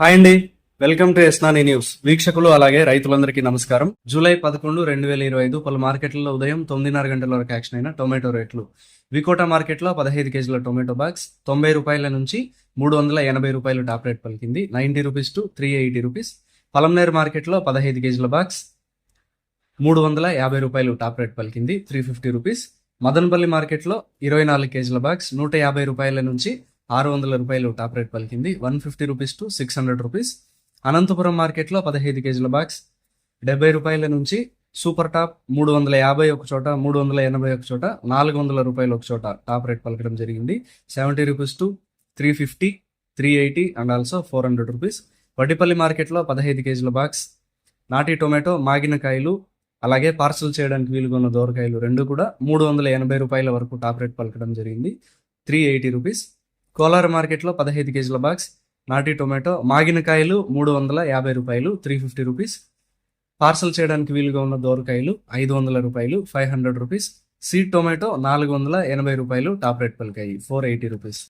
Hi అండి. Welcome to ఎస్నాని news. వీక్షకులు అలాగే రైతులందరికీ నమస్కారం. జూలై పదకొండు రెండు వేల ఇరవై ఐదు పలు మార్కెట్లలో ఉదయం తొమ్మిదిన్నర గంటల వరకు యాక్షన్ అయిన టొమాటో రేట్లు. వికోటా మార్కెట్లో పదహైదు కేజీల టొమాటో బాక్స్ తొంభై రూపాయల నుంచి మూడు వందల ఎనభై రూపాయలు టాప్ రేట్ పలికింది. Ninety rupees to three eighty rupees. Palamaner మార్కెట్లో పదహైదు కేజీల బాక్స్ మూడు వందల యాభై రూపాయలు టాప్ రేట్ పలికింది. Three fifty rupees. మదనపల్లి మార్కెట్లో ఇరవై నాలుగు కేజీల బాక్స్ నూట యాభై రూపాయల నుంచి ఆరు వందల రూపాయలు టాప్ రేట్ పలికింది. One fifty rupees to six hundred rupees. Anantapuram మార్కెట్లో పదహైదు కేజీల బాక్స్. డెబ్బై రూపాయల నుంచి సూపర్ టాప్ మూడు వందల యాభై ఒక చోట మూడు వందల ఎనభై ఒక చోట నాలుగు వందల రూపాయలు ఒక చోట టాప్ రేట్ పలకడం జరిగింది. Seventy rupees to three fifty three eighty and also four hundred rupees. Vaddipalli మార్కెట్లో పదహైదు కేజీల బాక్స్. నాటి టొమాటో మాగిన కాయలు అలాగే పార్సల్ చేయడానికి వీలుగా ఉన్న దోరకాయలు రెండు కూడా మూడు వందల ఎనభై రూపాయల వరకు టాప్ రేట్ పలకడం జరిగింది. Three eighty rupees. కోలార్ మార్కెట్లో పదహైదు కేజీల బాక్స్ నాటి టొమాటో మాగిన కాయలు మూడు వందల యాభై రూపాయలు త్రీ ఫిఫ్టీ రూపీస్ పార్సల్ చేయడానికి వీలుగా ఉన్న దోరకాయలు ఐదు వందల రూపాయలు five hundred rupees seed tomato నాలుగు వందల ఎనభై రూపాయలు టాప్ రేట్ పలికాయి ఫోర్ ఎయిటీ రూపీస్